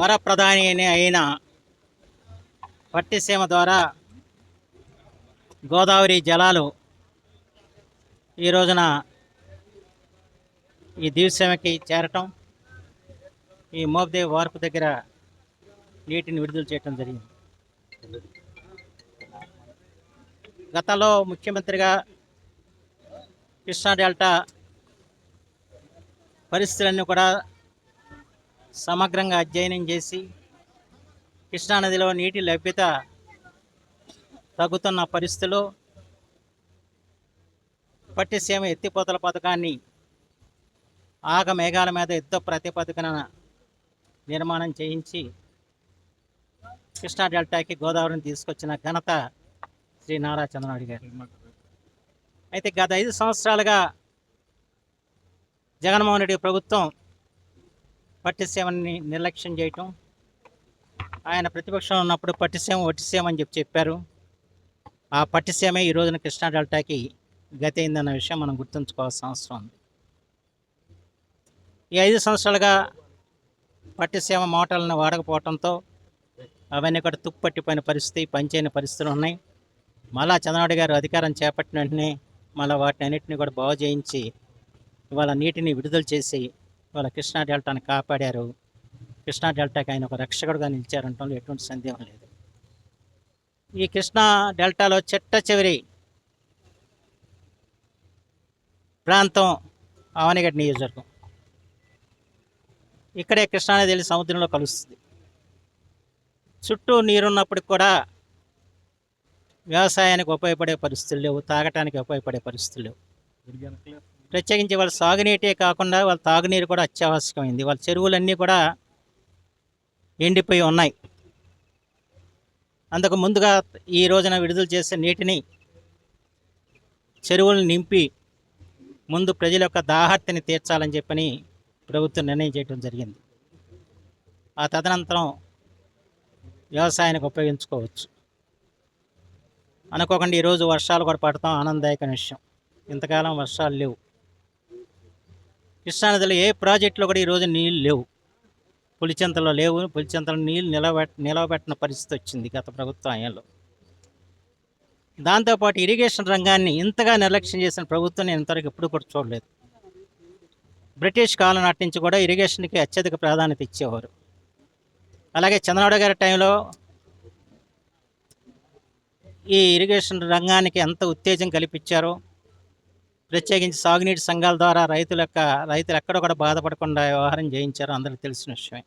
వరప్రధాని అయిన పట్టిసీమ ద్వారా గోదావరి జలాలు ఈ రోజున ఈ దివ్యసీమకి చేరటం ఈ మోబ్దేవి వార్పు దగ్గర నీటిని విడుదల చేయటం జరిగింది. గతంలో ముఖ్యమంత్రిగా కృష్ణా డెల్టా పరిస్థితులన్నీ కూడా సమగ్రంగా అధ్యయనం చేసి కృష్ణానదిలో నీటి లభ్యత తగ్గుతున్న పరిస్థితుల్లో పట్టిసీమ ఎత్తిపోతల పథకాన్ని ఆగ మేఘాల మీద యుద్ధ ప్రతిపాదికన నిర్మాణం చేయించి కృష్ణా డెల్టాకి గోదావరిని తీసుకొచ్చిన ఘనత శ్రీ నారా చంద్రనాయుడు గారు. అయితే గత ఐదు సంవత్సరాలుగా జగన్మోహన్ రెడ్డి ప్రభుత్వం పట్టిసీమని నిర్లక్ష్యం చేయటం. ఆయన ప్రతిపక్షంలో ఉన్నప్పుడు పట్టిసీమ వట్టిసీమ అని చెప్పి చెప్పారు. ఆ పట్టిసీమే ఈ రోజున కృష్ణా డెల్టాకి గతి అయిందన్న విషయం మనం గుర్తుంచుకోవాల్సిన అవసరం ఉంది. ఈ ఐదు సంవత్సరాలుగా పట్టిసీమ మోటార్లను వాడకపోవడంతో అవన్నీ కూడా తుప్పట్టిపోయిన పరిస్థితి పనిచేయని పరిస్థితులు ఉన్నాయి. మళ్ళా చంద్రబాబు గారు అధికారం చేపట్టిన వెంటనే మళ్ళీ వాటిని అన్నింటినీ కూడా బాగు చేయించి ఇవాళ నీటిని విడుదల చేసి వాళ్ళ కృష్ణా డెల్టాను కాపాడారు. కృష్ణా డెల్టాకి ఆయన ఒక రక్షకుడుగా నిలిచారంటంలో ఎటువంటి సందేహం లేదు. ఈ కృష్ణా డెల్టాలో చెట్ట చివరి ప్రాంతం అవనిగడ్డ నియోజకవర్గం. ఇక్కడే కృష్ణానది వెళ్ళి సముద్రంలో కలుస్తుంది. చుట్టూ నీరున్నప్పటికి కూడా వ్యవసాయానికి ఉపయోగపడే పరిస్థితులు లేవు తాగటానికి ఉపయోగపడే పరిస్థితులు లేవు. ప్రత్యేకించి వాళ్ళ సాగునీటే కాకుండా వాళ్ళ తాగునీరు కూడా అత్యావశ్యకమైంది. వాళ్ళ చెరువులన్నీ కూడా ఎండిపోయి ఉన్నాయి. అందుకు ముందుగా ఈ రోజున విడుదల చేసే నీటిని చెరువులు నింపి ముందు ప్రజల యొక్క దాహర్తిని తీర్చాలని చెప్పని ప్రభుత్వం నిర్ణయం చేయడం జరిగింది. ఆ తదనంతరం వ్యవసాయానికి ఉపయోగించుకోవచ్చు. అనుకోకుండా ఈరోజు వర్షాలు కూడా పడతాం ఆనందదాయకమైన విషయం. ఇంతకాలం వర్షాలు లేవు. కృష్ణానదిలో ఏ ప్రాజెక్టులో కూడా ఈరోజు నీళ్ళు లేవు. పులిచెంతలో లేవు. పులిచెంతలో నీళ్ళు నిలబెట్ నిలవబెట్టిన పరిస్థితి వచ్చింది గత ప్రభుత్వం హయాంలో దాంతోపాటు ఇరిగేషన్ రంగాన్ని ఇంతగా నిర్లక్ష్యం చేసిన ప్రభుత్వం నేను ఇంతవరకు ఎప్పుడు కూడా చూడలేదు. బ్రిటిష్ కాలం నాటి నుంచి కూడా ఇరిగేషన్కి అత్యధిక ప్రాధాన్యత ఇచ్చేవారు. అలాగే చంద్రబాబు గారి టైంలో ఈ ఇరిగేషన్ రంగానికి ఎంత ఉత్తేజం కల్పించారో ప్రత్యేకించి సాగునీటి సంఘాల ద్వారా రైతుల యొక్క రైతులు ఎక్కడ కూడా బాధపడకుండా వ్యవహారం చేయించారో. అందరికీ తెలిసిన విషయమే.